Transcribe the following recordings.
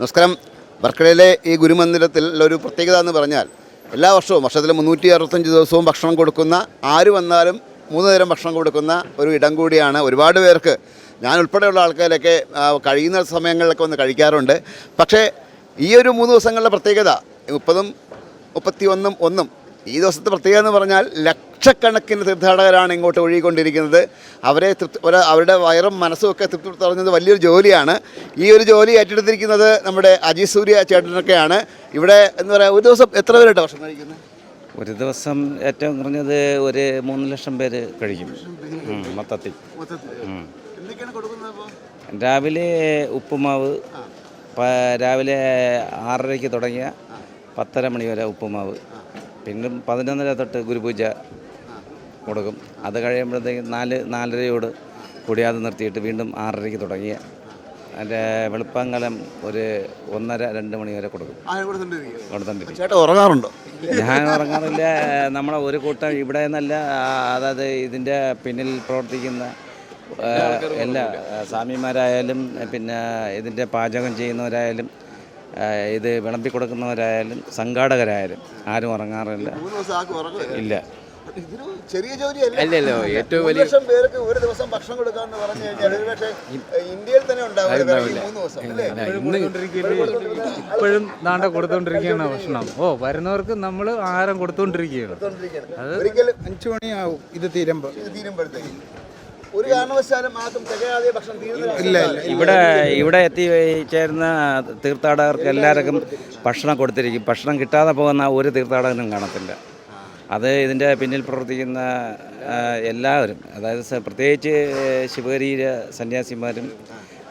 നമസ്കാരം. വർക്കടയിലെ ഈ ഗുരുമന്ദിരത്തിൽ ഒരു പ്രത്യേകത എന്ന് പറഞ്ഞാൽ എല്ലാ വർഷവും വർഷത്തിൽ മുന്നൂറ്റി അറുപത്തഞ്ച് ദിവസവും ഭക്ഷണം കൊടുക്കുന്ന ആര് വന്നാലും മൂന്ന് നേരം ഭക്ഷണം കൊടുക്കുന്ന ഒരു ഇടം കൂടിയാണ് ഒരുപാട് പേർക്ക്. ഞാൻ ഉൾപ്പെടെയുള്ള ആൾക്കാരൊക്കെ കഴിയുന്ന സമയങ്ങളിലൊക്കെ വന്ന് കഴിക്കാറുണ്ട്. പക്ഷേ ഈ ഒരു മൂന്ന് ദിവസങ്ങളുടെ പ്രത്യേകത മുപ്പതും മുപ്പത്തി ഒന്നും ഒന്നും ഈ ദിവസത്തെ പ്രത്യേകത എന്ന് പറഞ്ഞാൽ ലക്ഷക്കണക്കിന് തീർത്ഥാടകരാണ് ഇങ്ങോട്ട് ഒഴുകിക്കൊണ്ടിരിക്കുന്നത്. അവരെ തൃപ്തി അവരുടെ വയറും മനസ്സും ഒക്കെ തൃപ്തി വലിയൊരു ജോലിയാണ്. ഈ ഒരു ജോലി ഏറ്റെടുത്തിരിക്കുന്നത് നമ്മുടെ അജി സൂര്യ ചേട്ടനൊക്കെയാണ്. ഇവിടെ എന്ന് പറയാം ഒരു ദിവസം എത്ര പേരുണ്ട് ഭക്ഷണം കഴിക്കുന്നത്? ഒരു ദിവസം ഏറ്റവും കുറഞ്ഞത് ഒരു മൂന്ന് ലക്ഷം പേര് കഴിക്കും. മൊത്തത്തിൽ. രാവിലെ ഉപ്പുമാവ് രാവിലെ ആറരയ്ക്ക് തുടങ്ങിയ പത്തര മണി വരെ ഉപ്പുമാവ്. പിന്നെ പതിനൊന്നര തൊട്ട് ഗുരുപൂജ. കൊടുക്കും. അത് കഴിയുമ്പോഴത്തേക്ക് നാല് നാലരയോട് കൂടിയാതെ നിർത്തിയിട്ട് വീണ്ടും ആറരയ്ക്ക് തുടങ്ങിയ അതിന്റെ വെളുപ്പങ്കലം ഒരു ഒന്നര രണ്ട് മണി വരെ കൊടുക്കും. കൊടുത്തോണ്ടിരിക്കും ഉറങ്ങാറുണ്ടോ? ഞാൻ ഉറങ്ങാറില്ല. നമ്മളെ ഒരു കൂട്ടം ഇവിടെ നിന്നല്ല അതായത് ഇതിന്റെ പിന്നിൽ പ്രവർത്തിക്കുന്ന എല്ലാ സ്വാമിമാരായാലും പിന്നെ ഇതിന്റെ പാചകം ചെയ്യുന്നവരായാലും ഇത് വിളമ്പി കൊടുക്കുന്നവരായാലും സംഘാടകരായാലും ആരും ഉറങ്ങാറില്ല. ഇല്ല. ഇതൊരു ചെറിയ ജോലിയല്ലല്ലോ ഏറ്റവും വലിയ ലക്ഷം പേർക്ക് ഒരു ദിവസം ഭക്ഷണം കൊടുക്കാന്ന് പറഞ്ഞു കഴിഞ്ഞാൽ ഒരു പക്ഷേ ഇന്ത്യയിൽ തന്നെ ഉണ്ടാവില്ല. ഈ മൂന്ന് ദിവസം അല്ലേ? ഇപ്പോഴും ദാണ്ട കൊടുത്തോണ്ടിരിക്കുകയാണ് ഭക്ഷണം. ഓ വരുന്നവർക്ക് നമ്മൾ ആഹാരം കൊടുത്തോണ്ടിരിക്കുകയാണ്. ഒരിക്കലും അഞ്ചു മണിയാവും ഇത് തീരുമ്പോൾ. ഇത് തീരുമ്പോഴത്തേക്ക്. ഒരു കാരണവശാലും ആർക്കും തികയാതെ ഭക്ഷണം ഇല്ല ഇവിടെ ഇവിടെ എത്തി ചേരുന്ന തീർത്ഥാടകർക്ക് എല്ലാവർക്കും ഭക്ഷണം കൊടുത്തിരിക്കും. ഭക്ഷണം കിട്ടാതെ പോകുന്ന ഒരു തീർത്ഥാടകനും കാണത്തില്ല. അത് ഇതിന്റെ പിന്നിൽ പ്രവർത്തിക്കുന്ന എല്ലാവരും അതായത് പ്രത്യേകിച്ച് ശിവഗരീര സന്യാസിമാരും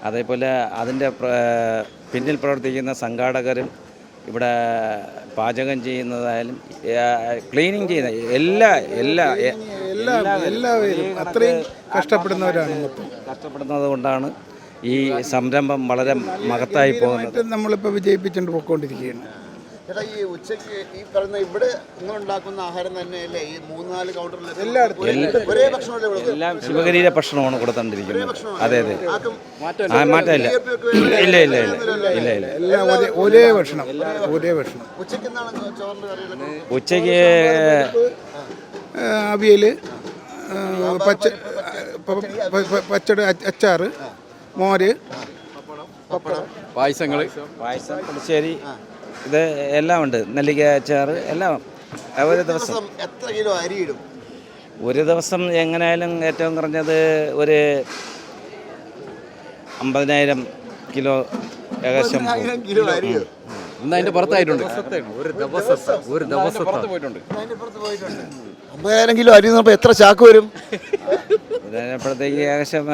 അതേപോലെ അതിന്റെ പിന്നിൽ പ്രവർത്തിക്കുന്ന സംഘാടകരും ഇവിടെ പാചകം ചെയ്യുന്നതായാലും ക്ലീനിങ് ചെയ്യുന്ന എല്ലാ എല്ലാ എല്ലാവരും അത്രയും കഷ്ടപ്പെടുന്നവരാണ് കഷ്ടപ്പെടുന്നത് കൊണ്ടാണ് ഈ സംരംഭം വളരെ മഹത്തായി പോകുന്നത്. നമ്മളിപ്പോൾ വിജയിപ്പിച്ചുകൊണ്ട് പോയിക്കൊണ്ടിരിക്കുകയാണ്. ചേട്ടാ ഈ ഉച്ചയ്ക്ക് ഈ പറയുന്ന ഇവിടെ നിങ്ങൾ ഉണ്ടാക്കുന്ന ആഹാരം തന്നെയല്ലേ? ഈ മൂന്ന് നാല് കൗണ്ടറിൽ ഒരേ ഭക്ഷണമല്ലേ എല്ലാം ശിവഗരീര ഭക്ഷണമാണ് കൊടുത്തോണ്ടിരിക്കുന്നത് അതെ അതെ. ആ മാറ്റമില്ല. ഇല്ല ഇല്ല ഇല്ല ഇല്ല ഇല്ല എല്ലാം ഒരേ ഒരേ ഭക്ഷണം. ഒരേ ഭക്ഷണം. ഉച്ചയ്ക്ക് എന്താണ് കറികളൊക്കെ? ഉച്ചയ്ക്ക് അവിയൽ പച്ച പ- പ- പ- പച്ചടി അച്ച- അച്ചാറ് മോര് പായസങ്ങൾ പായസം പുളിശ്ശേരി. ഇത് എല്ലാം ഉണ്ട് നെല്ലിക്ക അച്ചാർ എല്ലാം. ഒരു ദിവസം. ദിവസം എത്ര കിലോ അരി ഇടും? ഒരു ദിവസം എങ്ങനെയായാലും ഏറ്റവും കുറഞ്ഞത് ഒരു അമ്പതിനായിരം കിലോ ഏകദേശം. കിലോ അരി ഇന്ന് അതിന്റെ പുറത്തായിട്ടുണ്ട്. ഒരു ദിവസം ഒരു ദിവസത്തെ പോയിട്ടുണ്ട്. അതിന്റെ പുറത്ത് പോയിട്ടുണ്ട്. അമ്പതിനായിരം കിലോ അരി എന്ന് എത്ര ചാക്ക് വരും? ഇതിനപ്പോഴത്തേക്ക് ഏകദേശം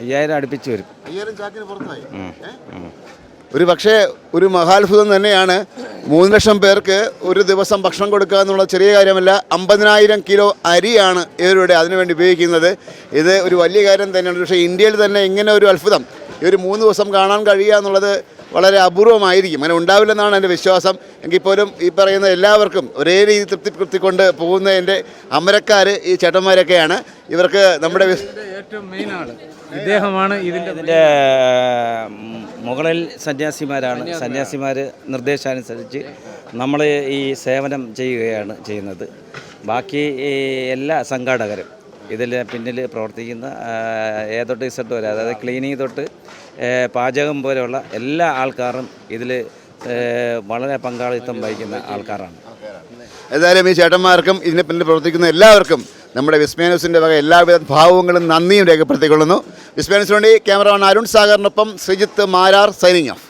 അയ്യായിരം അടുപ്പിച്ച് വരും. അയ്യായിരം ചാക്കിന് പുറത്തായി. ഒരു പക്ഷേ ഒരു മഹാത്ഭുതം തന്നെയാണ് മൂന്ന് ലക്ഷം പേർക്ക് ഒരു ദിവസം ഭക്ഷണം കൊടുക്കുക എന്നുള്ള ചെറിയ കാര്യമല്ല അമ്പതിനായിരം കിലോ അരിയാണ് ഇവരുടെ അതിനുവേണ്ടി ഉപയോഗിക്കുന്നത്. ഇത് ഒരു വലിയ കാര്യം തന്നെയാണ്. പക്ഷേ ഇന്ത്യയിൽ തന്നെ ഇങ്ങനെ ഒരു അത്ഭുതം. ഈ ഒരു മൂന്ന് ദിവസം കാണാൻ കഴിയുക എന്നുള്ളത് വളരെ അപൂർവമായിരിക്കും. അങ്ങനെ ഉണ്ടാവില്ലെന്നാണ് എന്റെ വിശ്വാസം. എങ്കിൽ പോലും ഈ പറയുന്ന എല്ലാവർക്കും ഒരേ രീതി തൃപ്തിപ്പെടുത്തിക്കൊണ്ട് പോകുന്നതിന്റെ അമരക്കാർ ഈ ചേട്ടന്മാരൊക്കെയാണ്. ഇവർക്ക് നമ്മുടെ ഏറ്റവും മെയിൻ ആൾ ഇദ്ദേഹമാണ് ഇതിന്റെ മുകളിൽ സന്യാസിമാരാണ്. സന്യാസിമാർ നിർദ്ദേശാനുസരിച്ച് നമ്മൾ ഈ സേവനം ചെയ്യുകയാണ് ചെയ്യുന്നത്. ബാക്കി ഈ എല്ലാ സംഘാടകരും ഇതിൽ പിന്നിൽ പ്രവർത്തിക്കുന്ന ഏതൊട്ട് ഇസട്ട് വരെ അതായത് ക്ലീനിങ് തൊട്ട് പാചകം പോലെയുള്ള എല്ലാ ആൾക്കാരും ഇതിൽ വളരെ പങ്കാളിത്തം വഹിക്കുന്ന ആൾക്കാരാണ്. ഏതായാലും ഈ ചേട്ടന്മാർക്കും ഇതിനെ പിന്നിൽ പ്രവർത്തിക്കുന്ന എല്ലാവർക്കും നമ്മുടെ വിസ്മയാനൂസിന്റെ വക എല്ലാവിധ ഭാവങ്ങളും നന്ദിയും രേഖപ്പെടുത്തിക്കൊള്ളുന്നു. വിസ്മയാനൂസിന് വേണ്ടി ക്യാമറമാൻ അരുൺ സാഗറിനൊപ്പം ശ്രീജിത്ത് മാരാർ സൈനിങ് ഓഫ്